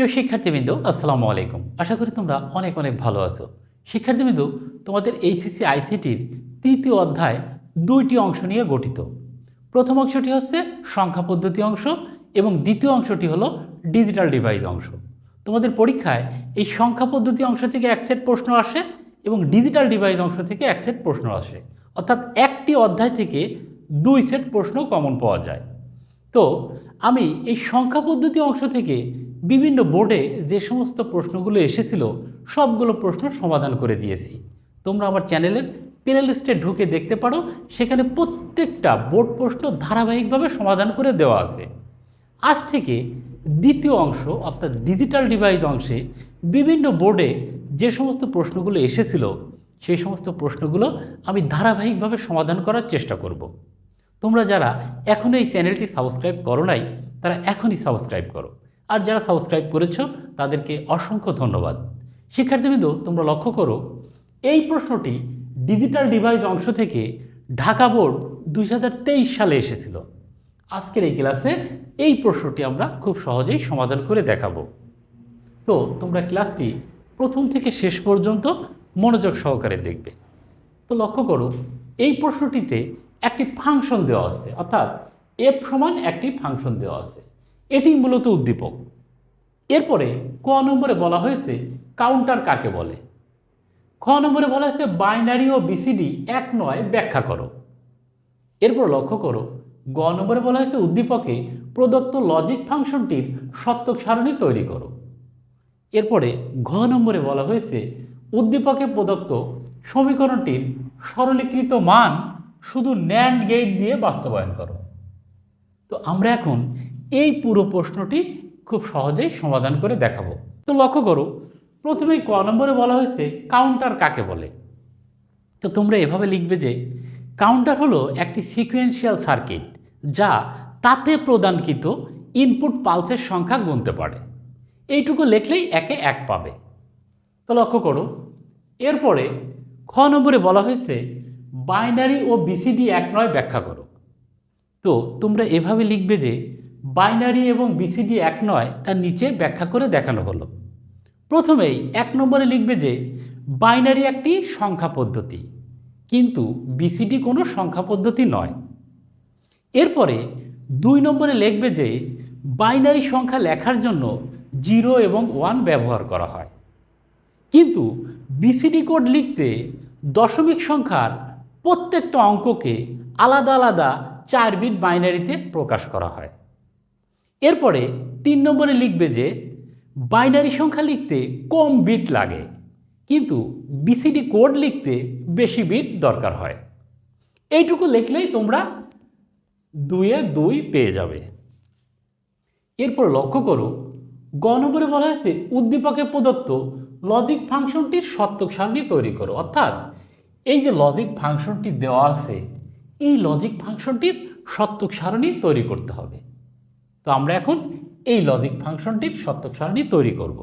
প্রিয় শিক্ষার্থীবৃন্দ, আসসালামু আলাইকুম। আশা করি তোমরা অনেক অনেক ভালো আছো। শিক্ষার্থীবৃন্দ, তোমাদের এইচএসসি, আইসিটির তৃতীয় অধ্যায় দুইটি অংশ নিয়ে গঠিত। প্রথম অংশটি হচ্ছে সংখ্যা পদ্ধতি অংশ এবং দ্বিতীয় অংশটি হলো ডিজিটাল ডিভাইস অংশ। তোমাদের পরীক্ষায় এই সংখ্যা পদ্ধতি অংশ থেকে এক সেট প্রশ্ন আসে এবং ডিজিটাল ডিভাইস অংশ থেকে এক সেট প্রশ্ন আসে। অর্থাৎ একটি অধ্যায় থেকে দুই সেট প্রশ্ন কমন পাওয়া যায়। তো, আমি এই সংখ্যা পদ্ধতি অংশ থেকে বিভিন্ন বোর্ডে যে সমস্ত প্রশ্নগুলো এসেছিল, সবগুলো প্রশ্ন সমাধান করে দিয়েছি। তোমরা আমার চ্যানেলের প্লে লিস্টে ঢুকে দেখতে পারো, সেখানে প্রত্যেকটা বোর্ড প্রশ্ন ধারাবাহিকভাবে সমাধান করে দেওয়া আছে। আজ থেকে দ্বিতীয় অংশ, অর্থাৎ ডিজিটাল ডিভাইস অংশে বিভিন্ন বোর্ডে যে সমস্ত প্রশ্নগুলো এসেছিল, সেই সমস্ত প্রশ্নগুলো আমি ধারাবাহিকভাবে সমাধান করার চেষ্টা করব। তোমরা যারা এখনও এই চ্যানেলটি সাবস্ক্রাইব করো নাই, তারা এখনই সাবস্ক্রাইব করো। আর যারা সাবস্ক্রাইব করেছ, তাদেরকে অসংখ্য ধন্যবাদ। শিক্ষার্থীবৃন্দ, তোমরা লক্ষ্য করো, এই প্রশ্নটি ডিজিটাল ডিভাইস অংশ থেকে ঢাকা বোর্ড দুই হাজার তেইশ সালে এসেছিল। আজকের এই ক্লাসে এই প্রশ্নটি আমরা খুব সহজেই সমাধান করে দেখাবো। তো, তোমরা ক্লাসটি প্রথম থেকে শেষ পর্যন্ত মনোযোগ সহকারে দেখবে। তো, লক্ষ্য করো, এই প্রশ্নটিতে একটি ফাংশন দেওয়া আছে, অর্থাৎ এফ সমান একটি ফাংশন দেওয়া আছে। এটি মূলত উদ্দীপক। এরপরে ক নম্বরে বলা হয়েছে কাউন্টার কাকে বলে? খ নম্বরে বলা হয়েছে বাইনারি ও বিসিডি এক নয় ব্যাখ্যা করো। এরপর লক্ষ্য করো, গ নম্বরে বলা হয়েছে উদ্দীপকে প্রদত্ত লজিক ফাংশনটির সত্যক সারণী তৈরি করো। এরপরে ঘ নম্বরে বলা হয়েছে উদ্দীপকে প্রদত্ত সমীকরণটির সরলীকৃত মান শুধু ন্যান্ড গেট দিয়ে বাস্তবায়ন করো। তো আমরা এখন এই পুরো প্রশ্নটি খুব সহজেই সমাধান করে দেখাবো। তো লক্ষ্য করো প্রথমেই ক নম্বরে বলা হয়েছে কাউন্টার কাকে বলে? তো তোমরা এভাবে লিখবে যে কাউন্টার হলো একটি সিকোয়েন্সিয়াল সার্কিট যা তাতে প্রদানকৃত ইনপুট পালসের সংখ্যা গুনতে পারে। এইটুকু লিখলেই একে এক পাবে। তো লক্ষ্য করো, এরপরে খ নম্বরে বলা হয়েছে বাইনারি ও বিসিডি এক নয় ব্যাখ্যা করো। তো তোমরা এভাবে লিখবে যে বাইনারি এবং বিসিডি এক নয়, তার নিচে ব্যাখ্যা করে দেখানো হলো। প্রথমেই এক নম্বরে লিখবে যে, বাইনারি একটি সংখ্যা পদ্ধতি, কিন্তু বিসিডি কোনো সংখ্যা পদ্ধতি নয়। এরপরে দুই নম্বরে লিখবে যে, বাইনারি সংখ্যা লেখার জন্য জিরো এবং ওয়ান ব্যবহার করা হয়। কিন্তু বিসিডি কোড লিখতে দশমিক সংখ্যার প্রত্যেকটা অঙ্ককে আলাদা আলাদা চার বিট বাইনারিতে প্রকাশ করা হয়। এরপরে তিন নম্বরে লিখবে যে, বাইনারি সংখ্যা লিখতে কম বিট লাগে, কিন্তু বিসিডি কোড লিখতে বেশি বিট দরকার হয়। এইটুকু লিখলেই তোমরা দুয়ে দুই পেয়ে যাবে। এরপর লক্ষ্য করো, গ নম্বরে বলা হয়েছে উদ্দীপকে প্রদত্ত লজিক ফাংশনটির সত্যক সারণী তৈরি করো। অর্থাৎ এই যে লজিক ফাংশনটি দেওয়া আছে, এই লজিক ফাংশনটির সত্যক সারণী তৈরি করতে হবে। তো আমরা এখন এই লজিক ফাংশনটির সত্যক সারণী তৈরি করব।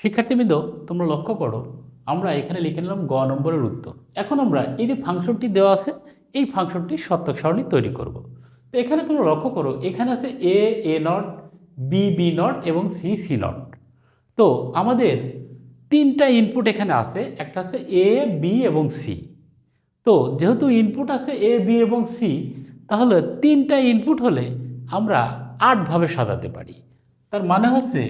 শিক্ষার্থীবৃন্দ, তোমরা লক্ষ্য করো, আমরা এখানে লিখে নিলাম গ নম্বরের উত্তর। এখন আমরা এই যে ফাংশনটি দেওয়া আছে, এই ফাংশনটির সত্যক সারণী তৈরি করব। তো এখানে তোমরা লক্ষ্য করো, এখানে আছে A A not B B not এবং সি সি নট তো আমাদের তিনটা ইনপুট এখানে আছে, একটা আছে এ বি এবং সি তো যেহেতু ইনপুট আছে এ বি এবং সি তাহলে তিনটা ইনপুট হলে আমরা আটভাবে সাজাতে পারি। তার মানে হচ্ছে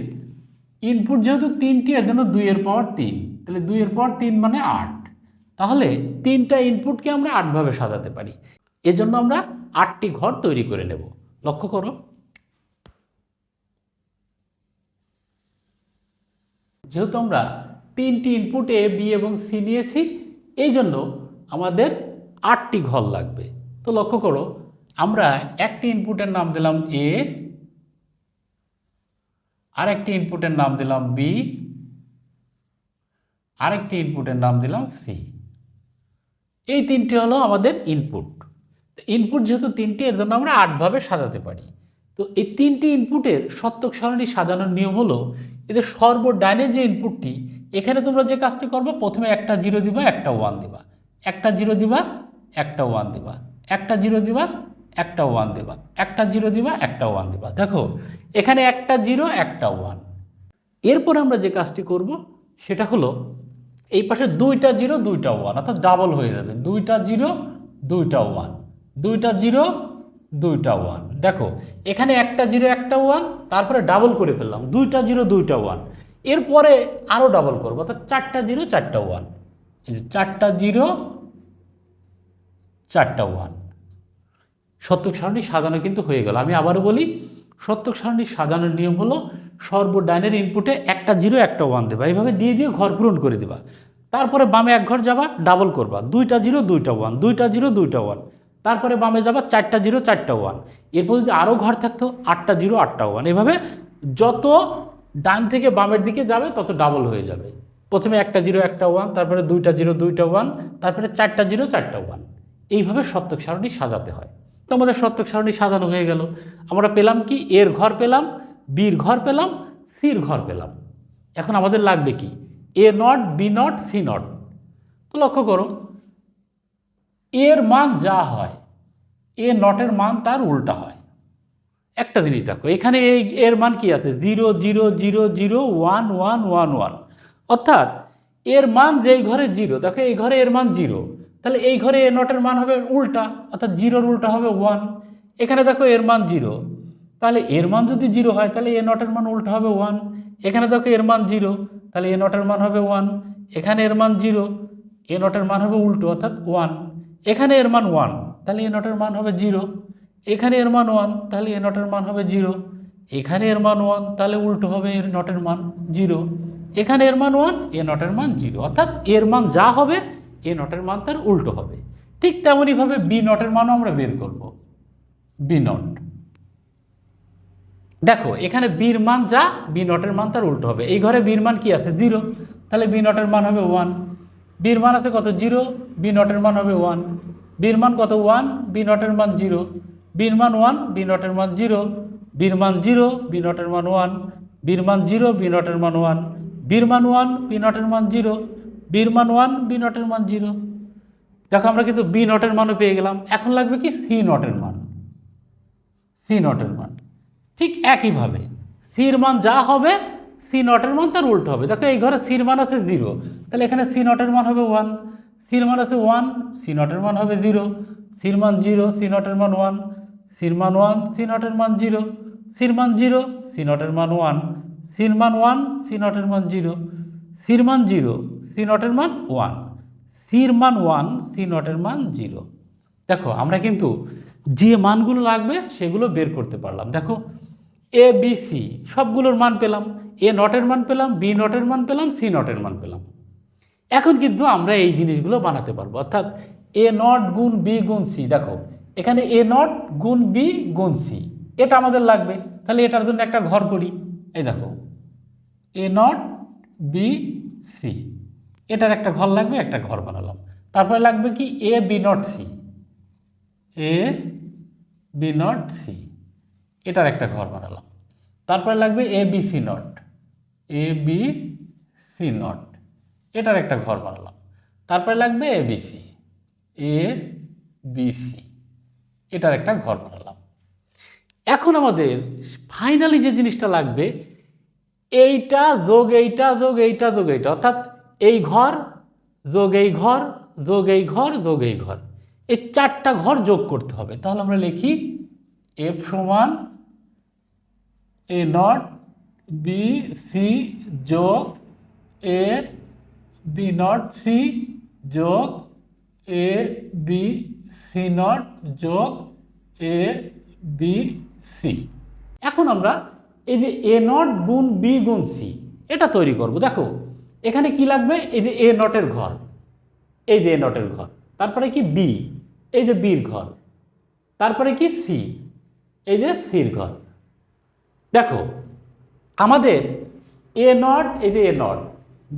ইনপুট যেহেতু তিনটি, এর জন্য দুইয়ের পাওয়ার তিন। তাহলে দুইয়ের পাওয়ার তিন মানে আট। তাহলে তিনটা ইনপুটকে আমরা আটভাবে সাজাতে পারি। এজন্য আমরা আটটি ঘর তৈরি করে নেব। লক্ষ্য করো। যেহেতু আমরা তিনটি ইনপুট এ বি এবং সি নিয়েছি এই জন্য আমাদের আটটি ঘর লাগবে। তো লক্ষ্য করো, আমরা একটি ইনপুটের নাম দিলাম এ আরেকটি ইনপুটের নাম দিলাম বি আরেকটি ইনপুটের নাম দিলাম সি এই তিনটি হলো আমাদের ইনপুট ইনপুট যেহেতু তিনটি, এর জন্য আমরা আটভাবে সাজাতে পারি। তো এই তিনটি ইনপুটের সত্যক সারণী সাজানোর নিয়ম হলো, এদের সর্বডাইনের যে ইনপুটটি এখানে তোমরা যে কাজটি করবে, প্রথমে একটা জিরো দিবা, একটা ওয়ান দিবা। একটা জিরো দিবা, একটা ওয়ান দিবা। একটা জিরো দিবা একটা ওয়ান দিবা। একটা জিরো দিবা, একটা ওয়ান দিবা। দেখো, এখানে একটা জিরো একটা ওয়ান এরপরে আমরা যে কাজটি করব, সেটা হলো এই পাশে দুইটা জিরো দুইটা ওয়ান অর্থাৎ ডাবল হয়ে যাবে। দুইটা জিরো দুইটা ওয়ান দুইটা জিরো দুইটা ওয়ান দেখো, এখানে একটা জিরো একটা ওয়ান তারপরে ডাবল করে ফেললাম। দুইটা জিরো দুইটা ওয়ান এরপরে আরও ডাবল করব, অর্থাৎ চারটা জিরো চারটা ওয়ান এই যে চারটা জিরো চারটা ওয়ান সত্যক সারণী সাজানো কিন্তু হয়ে গেল। আমি আবারও বলি সত্যক সারণী সাজানোর নিয়ম হলো সর্বডাইনের ইনপুটে একটা জিরো একটা ওয়ান দেবা। এইভাবে দিয়ে দিয়ে ঘর পূরণ করে দেবা। তারপরে বামে এক ঘর যাবা ডাবল করবা। দুইটা জিরো দুইটা ওয়ান দুইটা জিরো দুইটা ওয়ান তারপরে বামে যাবা, চারটা জিরো চারটা ওয়ান এরপর যদি আরও ঘর থাকতো, আটটা জিরো আটটা ওয়ান এভাবে যত ডান থেকে বামের দিকে যাবে, তত ডাবল হয়ে যাবে। প্রথমে একটা জিরো একটা ওয়ান তারপরে দুইটা জিরো দুইটা ওয়ান তারপরে চারটা জিরো চারটা ওয়ান এইভাবে সত্যক সারণী সাজাতে হয়। তো আমাদের সত্যক সারণী সাজানো হয়ে গেল। আমরা পেলাম কি? এর ঘর পেলাম, বির ঘর পেলাম, সির ঘর পেলাম। এখন আমাদের লাগবে কি? A not, B not, C not. তো লক্ষ্য করো, এর মান যা হয়, এ নটের মান তার উল্টা হয়। একটা জিনিস দেখো, এখানে এই এর মান কি আছে? Zero zero zero zero, one one one one. অর্থাৎ এর মান যেই ঘরে জিরো, দেখো এই ঘরে এর মান জিরো। তাহলে এই ঘরে এ নটের মান হবে উল্টা, অর্থাৎ জিরোর উল্টা হবে ওয়ান এখানে দেখো এর মান জিরো। তাহলে এর মান যদি জিরো হয়, তাহলে এ নটের মান উল্টা হবে ওয়ান এখানে দেখো এর মান জিরো, তাহলে এ নটের মান হবে ওয়ান এখানে এর মান জিরো, এ নটের মান হবে উল্টো, অর্থাৎ ওয়ান এখানে এর মান ওয়ান তাহলে এ নটের মান হবে জিরো। এখানে এর মান ওয়ান তাহলে এ নটের মান হবে জিরো। এখানে এর মান ওয়ান তাহলে উল্টো হবে এর নটের মান জিরো। এখানে এর মান ওয়ান এ নটের মান জিরো। অর্থাৎ এর মান যা হবে এ নটের মান তার উল্টো হবে। ঠিক তেমনইভাবে বি নটের মানও আমরা বের করব। B not. দেখো, এখানে বির মান যা, বি নটের মান তার উল্টো হবে। এই ঘরে বির মান কি আছে? জিরো। তাহলে বি নটের মান হবে ওয়ান। বির মান আছে কত? জিরো। বি নটের মান হবে ওয়ান। বির মান কত? ওয়ান। বি নটের মান জিরো। বির মান ওয়ান, বি নটের মান জিরো। বির মান জিরো, বি নটের মান ওয়ান। বির মান জিরো, বি নটের মান ওয়ান। বির মান ওয়ান, বি নটের মান জিরো। বির মান ওয়ান, বি নটের মান জিরো। দেখো আমরা কিন্তু বি নটের মানও পেয়ে গেলাম। এখন লাগবে কি? সি নটের মান। সি নটের মান। ঠিক একইভাবে, সির মান যা হবে, সি নটের মান তার উল্টো হবে। দেখো এই ঘরে সির মান আছে জিরো। তাহলে এখানে সি নটের মান হবে ওয়ান। সির মান আছে ওয়ান, সি নটের মান হবে জিরো। সির মান জিরো, সি নটের মান ওয়ান। সির মান ওয়ান, সি নটের মান জিরো। সির মান জিরো, সি নটের মান ওয়ান। সির মান ওয়ান, সি নটের মান জিরো। সির মান জিরো সি নটের মান ওয়ান। সির মান ওয়ান, সি নটের মান জিরো। দেখো, আমরা কিন্তু যে মানগুলো লাগবে সেগুলো বের করতে পারলাম। দেখো, এ, বি, সি, সবগুলোর মান পেলাম। এ নটের মান পেলাম, বি নটের মান পেলাম, সি নটের মান পেলাম। এখন কিন্তু আমরা এই জিনিসগুলো বানাতে পারব। অর্থাৎ এ নট গুণ বি গুণ সি। দেখো, এখানে এ নট গুণ বি গুণ সি। এটা আমাদের লাগবে। তাহলে এটার জন্য একটা ঘর করি। এই দেখো, এ নট বি সি। এটার একটা ঘর লাগবে, একটা ঘর বানালাম। তারপরে লাগবে কি? A B not C A B not C এটার একটা ঘর বানালাম। তারপরে লাগবে A B C not A B C not এটার একটা ঘর বানালাম। তারপরে লাগবে A B C A B C এটার একটা ঘর বানালাম। এখন আমাদের ফাইনালি যে জিনিসটা লাগবে, এইটা যোগ এইটা যোগ এইটা যোগ এইটা, অর্থাৎ এই ঘর, যোগ এই ঘর, যোগ এই ঘর, যোগ এই ঘর। এই চারটা ঘর যোগ করতে হবে। তাহলে আমরা লিখি এফ সমান এ নট, বি সি যোগ এ, বি নট সি যোগ এ, বি সি নট যোগ এ, বি সি। এখন আমরা এই যে এ নট গুণ বি গুণ সি, এটা তৈরি করব। দেখো এখানে কি লাগবে? এই যে এ নটের ঘর। এই যে এ নটের ঘর। তারপরে কি বি? এই যে বির ঘর। তারপরে কি সি? এই যে সির ঘর। দেখো, আমাদের এ নট, এই যে এ নট,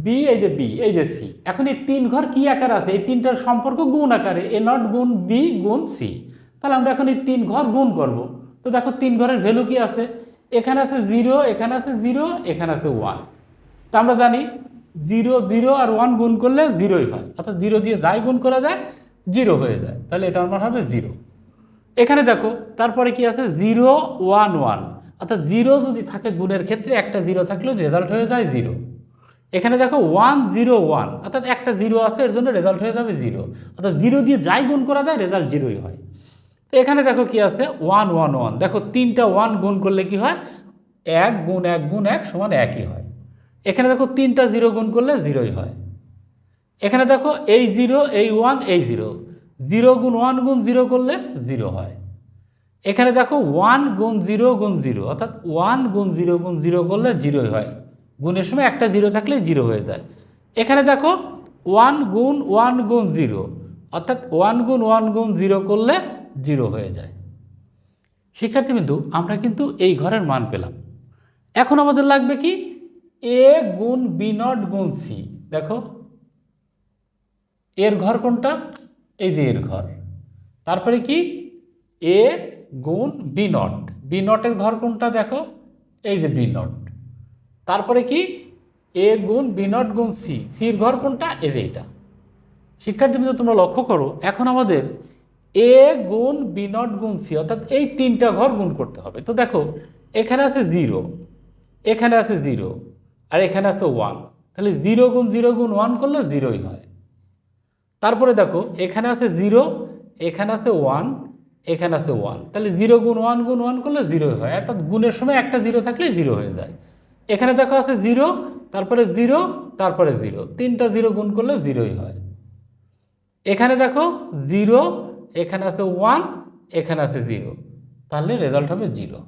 বি, এই যে বি, এই যে সি। এখন এই তিন ঘর কি আকার আছে? এই তিনটার সম্পর্ক গুণ আকারে। এ নট গুণ বি গুণ সি। তাহলে আমরা এখন এই তিন ঘর গুণ করব। তো দেখো, তিন ঘরের ভ্যালু কি আছে? এখানে আছে জিরো, এখানে আছে জিরো, এখানে আছে ওয়ান। তা আমরা জানি জিরো জিরো আর ওয়ান গুণ করলে জিরোই হয়। অর্থাৎ জিরো দিয়ে যাই গুণ করা যায়, জিরো হয়ে যায়। তাহলে এটার মান হবে জিরো। এখানে দেখো, তারপরে কি আছে? জিরো ওয়ান ওয়ান অর্থাৎ জিরো যদি থাকে গুণের ক্ষেত্রে, একটা জিরো থাকলে রেজাল্ট হয়ে যায় জিরো। এখানে দেখো ওয়ান জিরো ওয়ান অর্থাৎ একটা জিরো আছে, এর জন্য রেজাল্ট হয়ে যাবে জিরো। অর্থাৎ জিরো দিয়ে যাই গুণ করা যায় রেজাল্ট জিরোই হয়। তো এখানে দেখো কি আছে? ওয়ান ওয়ান ওয়ান দেখো, তিনটা ওয়ান গুণ করলে কি হয়? এক গুণ এক গুণ, এক সমান একই হয়। এখানে দেখো তিনটা জিরো গুণ করলে জিরোই হয়। এখানে দেখো এই জিরো, এই ওয়ান, এই জিরো। জিরো গুণ ওয়ান গুণ জিরো করলে জিরো হয়। এখানে দেখো ওয়ান গুণ জিরো গুণ জিরো, অর্থাৎ ওয়ান গুণ জিরো গুণ জিরো করলে জিরোই হয়। গুণের সময় একটা জিরো থাকলে জিরো হয়ে যায়। এখানে দেখো ওয়ান গুণ ওয়ান গুণ জিরো, অর্থাৎ ওয়ান গুণ ওয়ান গুণ জিরো করলে জিরো হয়ে যায়। শিক্ষার্থী বিন্দু আমরা কিন্তু এই ঘরের মান পেলাম। এখন আমাদের লাগবে কি? এ গুণ বি নট গুণ সি দেখো, এর ঘর কোনটা? এই যে এর ঘর। তারপরে কি? এ গুণ বি নট। বি নটের ঘর কোনটা দেখো? এই যে বি নট। তারপরে কি? এ গুণ বি নট গুণ সি সির ঘর কোনটা? এই যে এটা। শিক্ষার্থীবৃন্দ তোমরা লক্ষ্য করো, এখন আমাদের এ গুণ বি নট গুণ সি অর্থাৎ এই তিনটা ঘর গুণ করতে হবে। তো দেখো, এখানে আছে জিরো এখানে আছে জিরো আর এখানে আছে ওয়ান তাহলে জিরো গুণ জিরো গুণ ওয়ান করলে জিরোই হয়। তারপরে দেখো, এখানে আছে জিরো এখানে আছে ওয়ান এখানে আছে ওয়ান তাহলে জিরো গুণ ওয়ান গুণ ওয়ান করলে জিরোই হয়। অর্থাৎ গুণের সময় একটা জিরো থাকলে জিরো হয়ে যায়। এখানে দেখো আছে জিরো তারপরে জিরো তারপরে জিরো তিনটা জিরো গুণ করলে জিরোই হয়। এখানে দেখো জিরো এখানে আছে ওয়ান এখানে আছে জিরো তাহলে রেজাল্ট হবে জিরো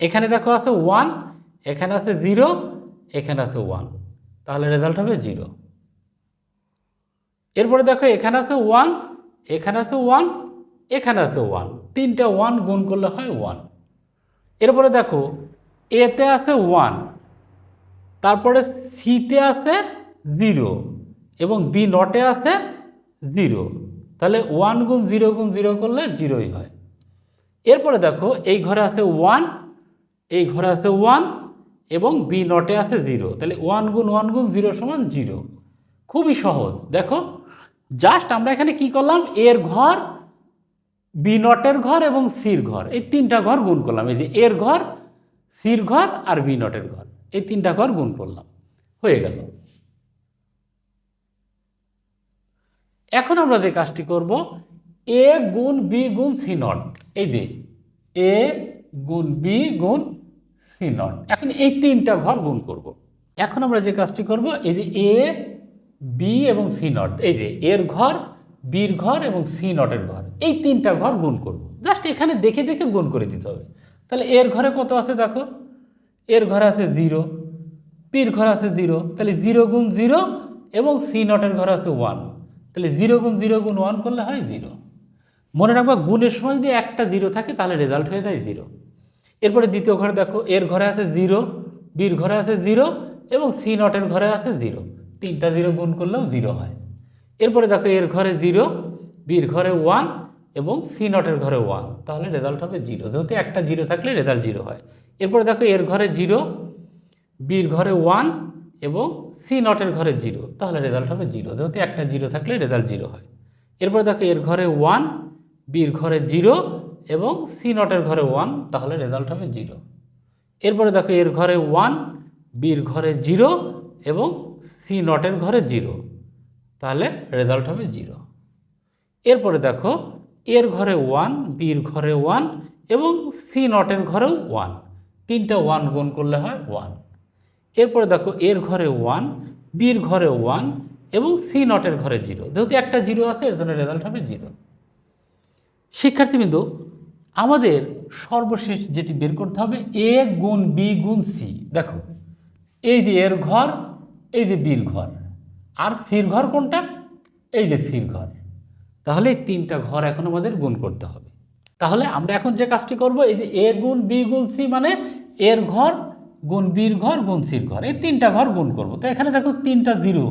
এখানে দেখো আছে ওয়ান এখানে আছে জিরো, এখানে আছে ওয়ান। তাহলে রেজাল্ট হবে জিরো। এরপরে দেখো এখানে আছে ওয়ান, এখানে আছে ওয়ান, এখানে আছে ওয়ান। তিনটা ওয়ান গুণ করলে হয় ওয়ান। এরপরে দেখো এতে আছে ওয়ান, তারপরে সিতে আছে জিরো, এবং বি নটে আছে জিরো। তাহলে ওয়ান গুণ জিরো গুণ জিরো করলে জিরোই হয়। এরপরে দেখো, এই ঘরে আছে ওয়ান, এই ঘরে আছে ওয়ান এবং বি নটে আছে জিরো তাহলে ওয়ান গুণ ওয়ান গুণ জিরো সমান জিরো খুবই সহজ। দেখো জাস্ট আমরা এখানে কি করলাম? এর ঘর বি নটের ঘর এবং সির ঘর। এই তিনটা ঘর গুণ করলাম। এই যে এর ঘর সির ঘর আর বি নটের ঘর। এই তিনটা ঘর গুণ করলাম। হয়ে গেল। এখন আমরা যে কাজটি করব এ গুণ বি গুণ সি নট এই যে এ গুণ বি গুণ সি নট। এখন এই তিনটা ঘর গুণ করব। এখন আমরা যে কাজটি করব, এই যে এ, বি এবং সি নট, এই যে এর ঘর, বির ঘর এবং সি নটের ঘর, এই তিনটা ঘর গুণ করব। জাস্ট এখানে দেখে দেখে গুণ করে দিতে হবে। তাহলে এর ঘরে কত আছে দেখো? এর ঘরে আছে জিরো পির ঘর আছে জিরো, তাহলে জিরো গুণ জিরো এবং সি নটের ঘর আছে ওয়ান। তাহলে জিরো গুণ জিরো গুণ ওয়ান করলে হয় জিরো। মনে রাখবা, গুণের সময় যদি একটা জিরো থাকে, তাহলে রেজাল্ট হয়ে যায় জিরো। এরপরে দ্বিতীয় ঘরে দেখো, এর ঘরে আছে জিরো, বির ঘরে আছে জিরো এবং সি নটের ঘরে আছে জিরো। তিনটা জিরো গুণ করলেও জিরো হয়। এরপরে দেখো, এর ঘরে জিরো, বির ঘরে ওয়ান এবং সি নটের ঘরে ওয়ান। তাহলে রেজাল্ট হবে জিরো। যেহেতু একটা জিরো থাকলে রেজাল্ট জিরো হয়। এরপরে দেখো, এর ঘরে জিরো, বির ঘরে ওয়ান এবং সি নটের ঘরে জিরো। তাহলে রেজাল্ট হবে জিরো। যেহেতু একটা জিরো থাকলে রেজাল্ট জিরো হয়। এরপরে দেখো, এর ঘরে ওয়ান, বির ঘরে জিরো এবং সি নটের ঘরে ওয়ান তাহলে রেজাল্ট হবে জিরো এরপরে দেখো এর ঘরে ওয়ান বির ঘরে জিরো এবং সি নটের ঘরে জিরো তাহলে রেজাল্ট হবে জিরো এরপরে দেখো এর ঘরে ওয়ান বির ঘরে ওয়ান এবং সি নটের ঘরেও ওয়ান তিনটা ওয়ান গুণ করলে হয় ওয়ান এরপরে দেখো এর ঘরে ওয়ান বির ঘরে ওয়ান এবং সি নটের ঘরে জিরো যেহেতু একটা জিরো আছে, এর জন্য রেজাল্ট হবে জিরো শিক্ষার্থীবৃন্দ আমাদের সর্বশেষ যেটি বের করতে হবে, এ গুণ বি গুণ সি। দেখো, এই যে এর ঘর, এই যে বির ঘর। আর সির ঘর কোনটা? এই যে সির ঘর। তাহলে এই তিনটা ঘর এখন আমাদের গুণ করতে হবে। তাহলে আমরা এখন যে কাজটি করব, এই যে এ গুণ বি গুণ সি মানে এর ঘর গুণ বির ঘর গুণ সির ঘর। এই তিনটা ঘর গুণ করব। তো এখানে দেখো তিনটা জিরো।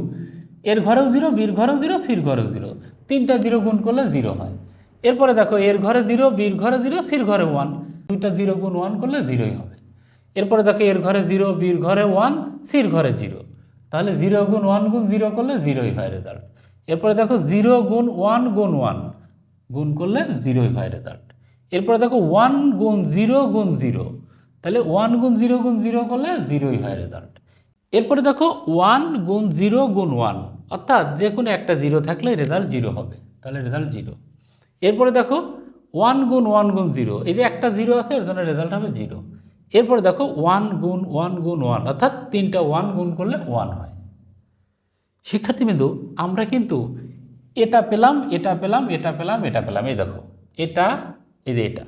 এর ঘরেও জিরো, বির ঘরেও জিরো, সির ঘরেও জিরো। তিনটা জিরো গুণ করলে জিরো হয়। এরপরে দেখো, এর ঘরে জিরো বির ঘরে জিরো সির ঘরে ওয়ান দুইটা জিরো গুণ ওয়ান করলে জিরোই হবে। এরপরে দেখো, এর ঘরে জিরো বির ঘরে ওয়ান সির ঘরে জিরো তাহলে জিরো গুণ ওয়ান গুণ জিরো করলে জিরোই হয় রেজাল্ট এরপরে দেখো জিরো গুণ ওয়ান গুণ ওয়ান গুণ করলে জিরোই হয় রেজাল্ট এরপরে দেখো ওয়ান গুণ জিরো গুণ জিরো তাহলে ওয়ান গুণ জিরো গুণ জিরো করলে জিরোই হয় রেজাল্ট এরপরে দেখো ওয়ান গুণ জিরো গুণ ওয়ান অর্থাৎ যে কোনো একটা জিরো থাকলে রেজাল্ট জিরো হবে। তাহলে রেজাল্ট জিরো এরপরে দেখো ওয়ান গুণ ওয়ান গুণ জিরো এই যে একটা জিরো আছে, এর জন্য রেজাল্ট হবে জিরো এরপরে দেখো ওয়ান গুণ ওয়ান গুণ ওয়ান অর্থাৎ তিনটা ওয়ান গুণ করলে ওয়ান হয়। শিক্ষার্থীবৃন্দু, আমরা কিন্তু এটা পেলাম এটা পেলাম এটা পেলাম এটা পেলাম। এই দেখো, এটা, এই যে এটা।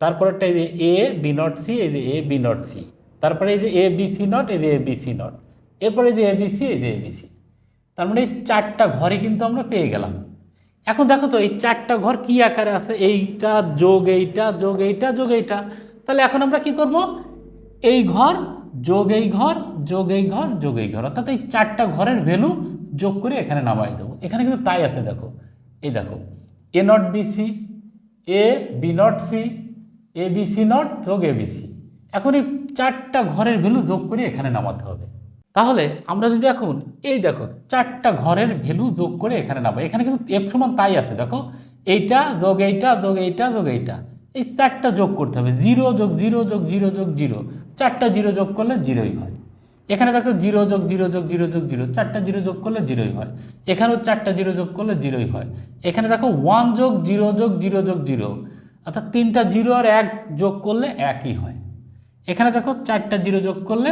তারপরেরটা এই যে এ বি নট সি এই যে এ বি নট সি তারপরে এই যে এ বি সি নট এই যে এ বি সি নট এরপরে এই যে এ বি সি এই যে এ বি সি তার মানে চারটা ঘরে কিন্তু আমরা পেয়ে গেলাম। এখন দেখো তো, এই চারটা ঘর কি আকারে আছে? এইটা যোগ এইটা যোগ এইটা যোগ এইটা। তাহলে এখন আমরা কি করব? এই ঘর, যোগ এই ঘর, যোগ এই ঘর, যোগ এই ঘর। অর্থাৎ এই চারটা ঘরের ভ্যালু যোগ করে এখানে নামাই দেবো। এখানে কিন্তু তাই আছে, দেখো। এই দেখো, A not B C, A B not C, A B C not, যোগ এ বি সি। এখন এই চারটা ঘরের ভ্যালু যোগ করে এখানে নামাতে হবে। তাহলে আমরা যদি এখন এই দেখো চারটা ঘরের ভ্যালু যোগ করে এখানে নামাবো এখানে কিন্তু এফ সমান তাই আছে দেখো এইটা যোগ এইটা যোগ এইটা যোগ এইটা এই চারটা যোগ করতে হবে জিরো যোগ জিরো যোগ জিরো যোগ জিরো চারটা জিরো যোগ করলে জিরোই হয় এখানে দেখো জিরো যোগ জিরো যোগ জিরো যোগ জিরো চারটা জিরো যোগ করলে জিরোই হয় এখানেও চারটা জিরো যোগ করলে জিরোই হয় এখানে দেখো ওয়ান যোগ জিরো যোগ জিরো যোগ জিরো অর্থাৎ তিনটা জিরো আর এক যোগ করলে একই হয় এখানে দেখো চারটা জিরো যোগ করলে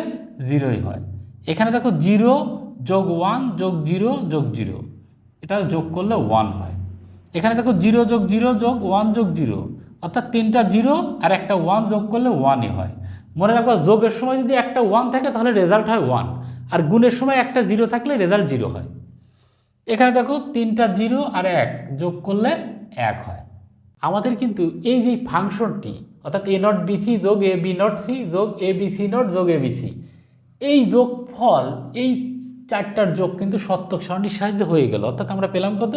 জিরোই হয় এখানে দেখো জিরো যোগ ওয়ান যোগ জিরো যোগ জিরো। এটা যোগ করলে ওয়ান হয়। এখানে দেখো জিরো যোগ জিরো যোগ ওয়ান যোগ জিরো। অর্থাৎ তিনটা জিরো আর একটা ওয়ান যোগ করলে ওয়ানই হয়। মনে রাখবা, যোগের সময় যদি একটা ওয়ান থাকে তাহলে রেজাল্ট হয় ওয়ান। আর গুণের সময় একটা জিরো থাকলে রেজাল্ট জিরো হয়। এখানে দেখো তিনটা জিরো আর এক যোগ করলে এক হয়। আমাদের কিন্তু এই যে ফাংশনটি, অর্থাৎ এ নট বিসি যোগ এ বি নট সি যোগ এ বি সি নট যোগ এ বি সি এই যোগ ফল, এই চারটার যোগ কিন্তু সত্যক সারণীর সাহায্যে হয়ে গেল। অর্থাৎ আমরা পেলাম কত?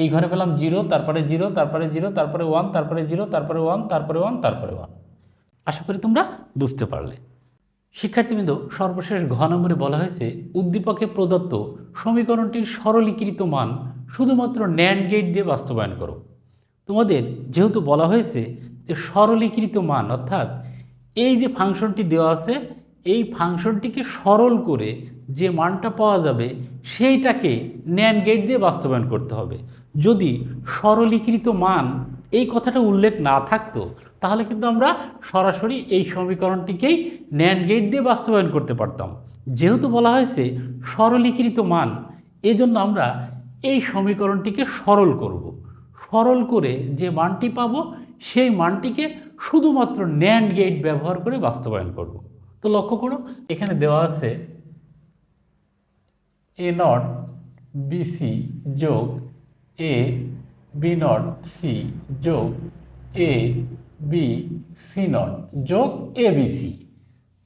এই ঘরে পেলাম জিরো, তারপরে জিরো তারপরে জিরো, তারপরে ওয়ান, তারপরে জিরো, তারপরে ওয়ান তারপরে ওয়ান তারপরে ওয়ান। আশা করি তোমরা বুঝতে পারলে। শিক্ষার্থীবৃন্দ, সর্বশেষ ঘ নম্বরে বলা হয়েছে, উদ্দীপকে প্রদত্ত সমীকরণটির সরলীকৃত মান শুধুমাত্র ন্যান্ড গেট দিয়ে বাস্তবায়ন করো। তোমাদের যেহেতু বলা হয়েছে যে সরলীকৃত মান, অর্থাৎ এই যে ফাংশনটি দেওয়া আছে এই ফাংশনটিকে সরল করে যে মানটা পাওয়া যাবে সেইটাকে ন্যান গেট দিয়ে বাস্তবায়ন করতে হবে। যদি সরলীকৃত মান এই কথাটা উল্লেখ না থাকতো, তাহলে কিন্তু আমরা সরাসরি এই সমীকরণটিকেই ন্যান গেট দিয়ে বাস্তবায়ন করতে পারতাম। যেহেতু বলা হয়েছে সরলীকৃত মান, এজন্য আমরা এই সমীকরণটিকে সরল করব। সরল করে যে মানটি পাব, সেই মানটিকে শুধুমাত্র ন্যান্ড গেট ব্যবহার করে বাস্তবায়ন করব। তো লক্ষ্য করো এখানে দেওয়া আছে এ নট বিসি যোগ এ বি নট সি যোগ এ বি সি নট যোগ এ বি সি।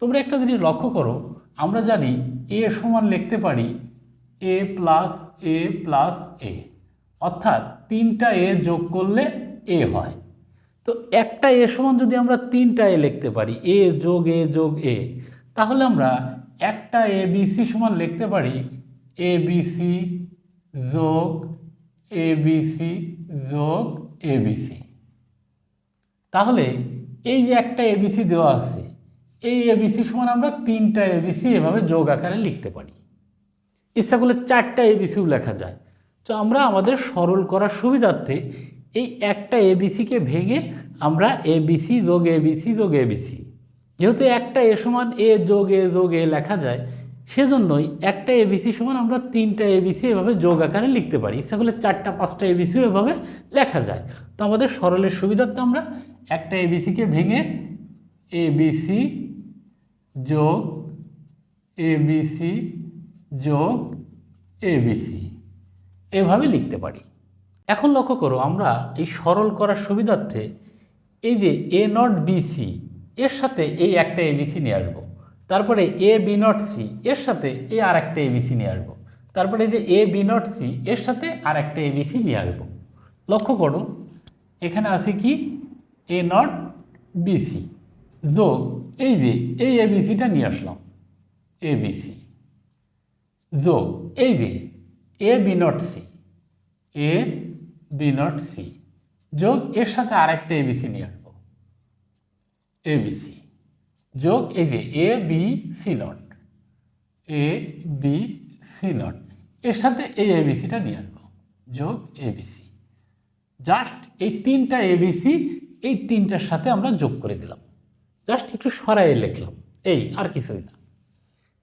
তোমরা একটা জিনিস লক্ষ্য করো, আমরা জানি এ সমান লিখতে পারি এ প্লাস এ প্লাস এ। অর্থাৎ তিনটা এ যোগ করলে এ হয়। তো একটা এ সমান যদি আমরা তিনটা এ লিখতে পারি, এ যোগ এ যোগ এ, তাহলে আমরা একটা এ বি সি সমান লিখতে পারি, এ বি সি যোগ এ বি সি যোগ এ বি সি। তাহলে এই যে একটা এ এবিসি দেওয়া আছে, এই এ এবিসি সমান আমরা তিনটা এ এবিসি এভাবে যোগ আকারে লিখতে পারি। ইচ্ছা করলে চারটা এবিসিও লেখা যায়। তো আমরা আমাদের সরল করার সুবিধার্থে এই একটা এবিসিকে ভেঙে আমরা এবিসি যোগ এবিসি যোগ এবিসি যেহেতু একটা এ সমান এ যোগ এ যোগ এ লেখা যায় সেজন্যই একটা এ এবিসি সমান আমরা তিনটা এ এবিসি এভাবে যোগ আকারে লিখতে পারি ইচ্ছা করলে চারটা পাঁচটা এবিসিও এভাবে লেখা যায় তো আমাদের সরলের সুবিধার্থে আমরা একটা এবিসিকে ভেঙে এ এবিসি যোগ এবিসি যোগ এবিসি এভাবে লিখতে পারি এখন লক্ষ্য করো আমরা এই সরল করার সুবিধার্থে এই যে এ নট বি সি এর সাথে এই একটা এবিসি নিয়ে আসব। তারপরে এ বি নট সি এর সাথে এ আর একটা এবিসি নিয়ে আসব। তারপরে এই যে এ বি নট সি এর সাথে আর একটা এবিসি নিয়ে আসব। লক্ষ্য করুন, এখানে আছে কি? এ নট বিসি যোগ, এই যে এই এবিসিটা নিয়ে আসলাম। এবিসি যোগ, এই যে A B not C A B not C যোগ এর সাথে আরেকটা এবিসি নিয়ে আসব। এবিসি যোগ এই যে A B C not A B C not এর সাথে এই এবিসিটা নিয়ে আসব। যোগ এবিসি জাস্ট এই তিনটা এবিসি এই তিনটার সাথে আমরা যোগ করে দিলাম। জাস্ট একটু সরাই লিখলাম। এই, আর কিছুই না।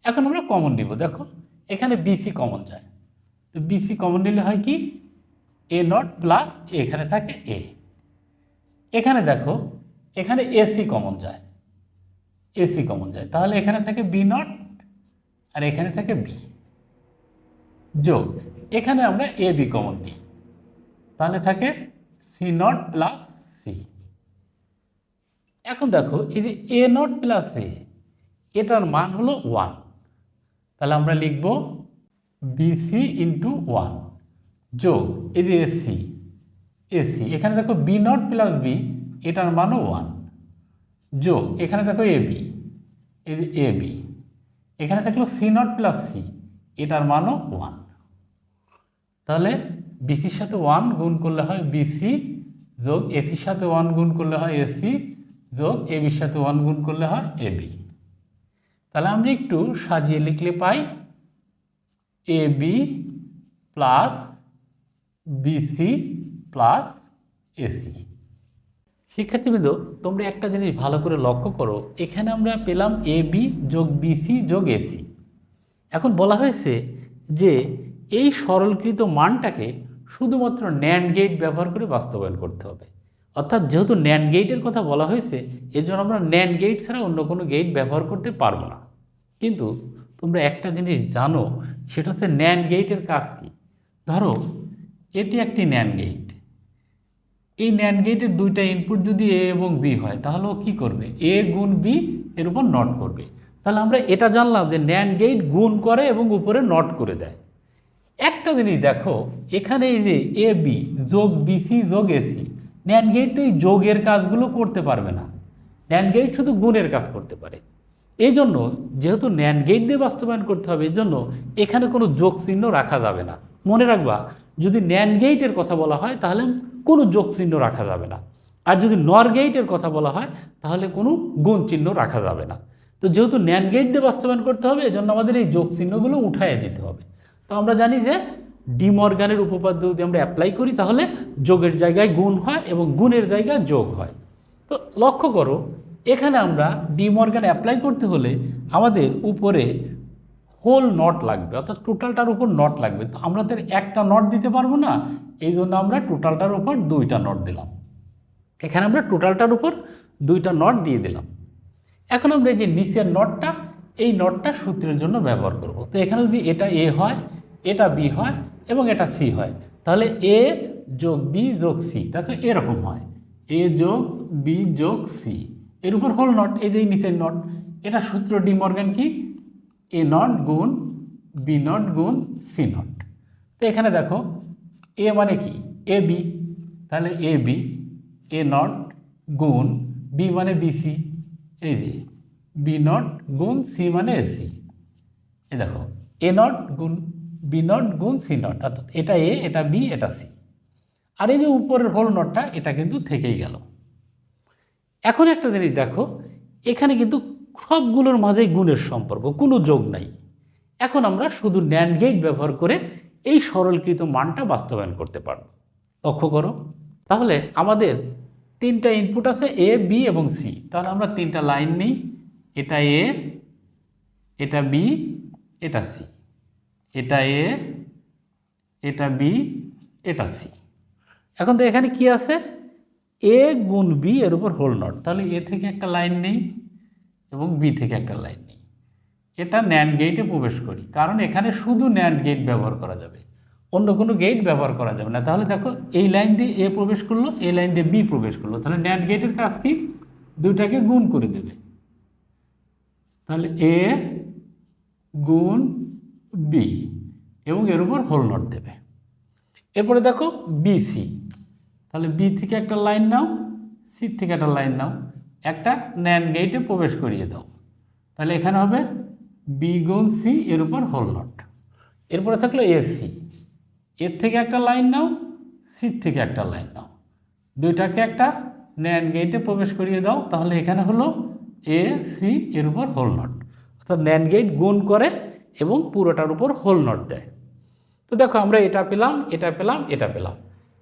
এখন আমরা কমন দিব দেখো, এখানে বিসি কমন যায়। তো বিসি কমন নিলে হয় কি? এ নট প্লাস এখানে থাকে এ এখানে দেখো, এখানে এসি কমন যায়। এসি কমন যায়। তাহলে এখানে থাকে বি নট আর এখানে থাকে বি যোগ, এখানে আমরা এ বি কমন নিই। তাহলে থাকে সি নট প্লাস সি এখন দেখো, এই যে এ নট প্লাস এ এটার মান হলো ওয়ান তাহলে আমরা লিখব বিসি ইন্টু ওয়ান যোগ, এই যে এসি এসি এখানে দেখো বি নট প্লাস বি এটার মানও ওয়ান যোগ, এখানে দেখো এ বি এই এ বি এখানে থাকল সি নট প্লাস সি এটার মানও ওয়ান তাহলে বিসির সাথে ওয়ান গুণ করলে হয় বিসি যোগ এসির সাথে ওয়ান গুণ করলে হয় এসি যোগ বির সাথে ওয়ান গুণ করলে হয় এ বি তাহলে আমরা একটু সাজিয়ে লিখলে পাই A B plus BC plus AC শিক্ষার্থীবৃন্দ, তোমরা একটা জিনিস ভালো করে লক্ষ্য করো। এখানে আমরা পেলাম এ বি যোগ বিসি যোগ এসি এখন বলা হয়েছে যে এই সরলকৃত মানটাকে শুধুমাত্র ন্যান্ড গেট ব্যবহার করে বাস্তবায়ন করতে হবে। অর্থাৎ যেহেতু ন্যান্ড গেটের কথা বলা হয়েছে, এজন্য আমরা ন্যান্ড গেট ছাড়া অন্য কোনো গেট ব্যবহার করতে পারব না। কিন্তু তোমরা একটা জিনিস জানো, সেটা হচ্ছে ন্যান্ড গেটের কাজ কী? ধরো এটি একটি ন্যান গেট এই ন্যান্ড গেটের দুইটা ইনপুট যদি এ এবং বি হয়, তাহলে ও কী করবে? এ গুণ বি এর উপর নট করবে। তাহলে আমরা এটা জানলাম যে ন্যান্ড গেট গুণ করে এবং উপরে নট করে দেয়। একটা জিনিস দেখো, এখানে এই যে এ বি যোগ বিসি যোগ এসি ন্যান গেট তো এই যোগের কাজগুলো করতে পারবে না। ন্যান গেট শুধু গুণের কাজ করতে পারে। এই জন্য যেহেতু ন্যান্ড গেট দিয়ে বাস্তবায়ন করতে হবে এই জন্য এখানে কোনো যোগ চিহ্ন রাখা যাবে না। মনে রাখবা যদি ন্যান্ড গেটের কথা বলা হয়, তাহলে কোনো যোগ চিহ্ন রাখা যাবে না। আর যদি নর গেটের কথা বলা হয়, তাহলে কোনো গুণ চিহ্ন রাখা যাবে না। তো যেহেতু ন্যান্ড গেট দিয়ে বাস্তবায়ন করতে হবে, এজন্য আমাদের এই যোগ চিহ্নগুলো উঠাইয়ে দিতে হবে। তো আমরা জানি যে ডিমর্গানের উপপাদ্য যদি আমরা অ্যাপ্লাই করি, তাহলে যোগের জায়গায় গুণ হয় এবং গুণের জায়গায় যোগ হয়। তো লক্ষ্য করো, এখানে আমরা ডিমর্গান অ্যাপ্লাই করতে হলে আমাদের উপরে হোল নট লাগবে, অর্থাৎ টোটালটার উপর নট লাগবে। তো আমাদের একটা নট দিতে পারব না, এই জন্য আমরা টোটালটার উপর দুইটা নট দিলাম। এখানে আমরা টোটালটার উপর দুইটা নট দিয়ে দিলাম। এখন আমরা এই যে নিচের নটটা এই নটটা সূত্রের জন্য ব্যবহার করব। তো এখানে যদি এটা এ হয়, এটা বি হয়, এবং এটা সি হয়, তাহলে এ যোগ বি যোগ সি তাহলে এরকম হয়। এ যোগ বি যোগ সি এর উপর হল নট এই যে নিচের নট এটা সূত্র ডি মর্গান কি? এ নট গুণ বি নট গুণ সি নট তো এখানে দেখো এ মানে কি? এ বি তাহলে এ বি এ নট গুণ বি মানে বিসি এই যে বি নট গুণ সি মানে এসি এ দেখো এ নট গুণ বি নট গুণ সি নট অর্থাৎ এটা এ এটা বি এটা সি আর এই যে উপরের হোল নটটা এটা কিন্তু থেকেই গেল। এখন একটা জিনিস দেখো, এখানে কিন্তু সবগুলোর মাঝে গুণের সম্পর্ক, কোনো যোগ নাই। এখন আমরা শুধু ন্যান্ড গেট ব্যবহার করে এই সরলকৃত মানটা বাস্তবায়ন করতে পারব। লক্ষ্য করো, তাহলে আমাদের তিনটা ইনপুট আছে এ বি এবং সি তাহলে আমরা তিনটা লাইন নিই, এটা এ এটা বি এটা সি এটা এ এটা বি এটা সি এখন তো এখানে কি আছে? এ গুণ বি এর উপর হোল নট তাহলে এ থেকে একটা লাইন নেই। এবং বি থেকে একটা লাইন নিই। এটা ন্যান্ড গেটে প্রবেশ করি। কারণ এখানে শুধু ন্যান্ড গেট ব্যবহার করা যাবে। অন্য কোনো গেট ব্যবহার করা যাবে না। তাহলে দেখো, এই লাইন দিয়ে এ প্রবেশ করল, এই লাইন দিয়ে বি প্রবেশ করল। তাহলে ন্যান্ড গেটের কাজ কি? দুইটাকে গুণ করে দেবে। তাহলে এ গুণ বি এবং এর উপর হোল নট দেবে। এরপরে দেখো বিসি তাহলে বি থেকে একটা লাইন নাও সি থেকে একটা লাইন নাও। একটা ন্যান গেটে প্রবেশ করিয়ে দাও। তাহলে এখানে হবে বি গুণ সি এর উপর হোল নট এরপরে থাকল এসি এর থেকে একটা লাইন নাও সির থেকে একটা লাইন নাও। দুইটাকে একটা ন্যান গেটে প্রবেশ করিয়ে দাও, তাহলে এখানে হলো এ সি এর উপর হোল নট অর্থাৎ ন্যান গেট গুণ করে এবং পুরোটার উপর হোল নট দেয়। তো দেখো আমরা এটা পেলাম এটা পেলাম এটা পেলাম।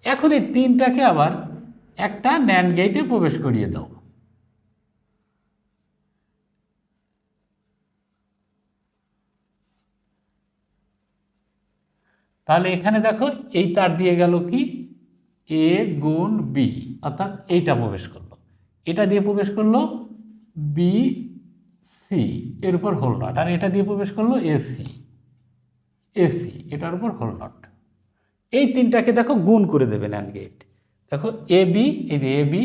এখন এই তিনটাকে আবার একটা ন্যান গেটে প্রবেশ করিয়ে দাও। তাহলে এখানে দেখো, এই তার দিয়ে গেল কি? এ গুণ বি অর্থাৎ এইটা প্রবেশ করল। এটা দিয়ে প্রবেশ করল বি সি এর উপর হোল নট। আর এটা দিয়ে প্রবেশ করল এসি এসি এটার উপর হোল নট। এই তিনটাকে দেখো গুণ করে দেবে ন্যান গেট দেখো এ বি এই যে এ বি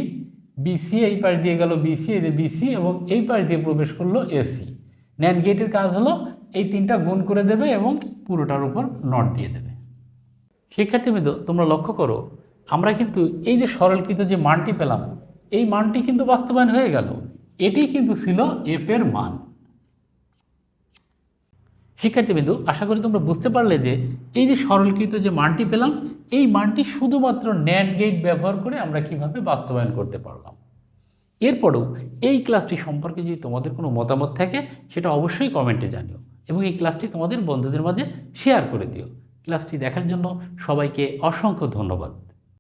বিসি এই পাশ দিয়ে গেল বিসি এই যে বিসি এবং এই পাশ দিয়ে প্রবেশ করল এসি ন্যান গেটের কাজ হলো, এই তিনটা গুণ করে দেবে এবং পুরোটার উপর নট দিয়ে দেবে। শিক্ষার্থীবৃন্দ তোমরা লক্ষ্য করো, আমরা কিন্তু এই যে সরলকৃত যে মানটি পেলাম, এই মানটি কিন্তু বাস্তবায়ন হয়ে গেল। এটি কিন্তু ছিল এফ এর মান। শিক্ষার্থীবৃন্দু আশা করি তোমরা বুঝতে পারলে যে এই যে সরলকৃত যে মানটি পেলাম, এই মানটি শুধুমাত্র ন্যান গেট ব্যবহার করে আমরা কীভাবে বাস্তবায়ন করতে পারলাম। এরপরেও এই ক্লাসটি সম্পর্কে যদি তোমাদের কোনো মতামত থাকে, সেটা অবশ্যই কমেন্টে জানিও এবং এই ক্লাসটি তোমাদের বন্ধুদের মাঝে শেয়ার করে দিও। ক্লাসটি দেখার জন্য সবাইকে অসংখ্য ধন্যবাদ।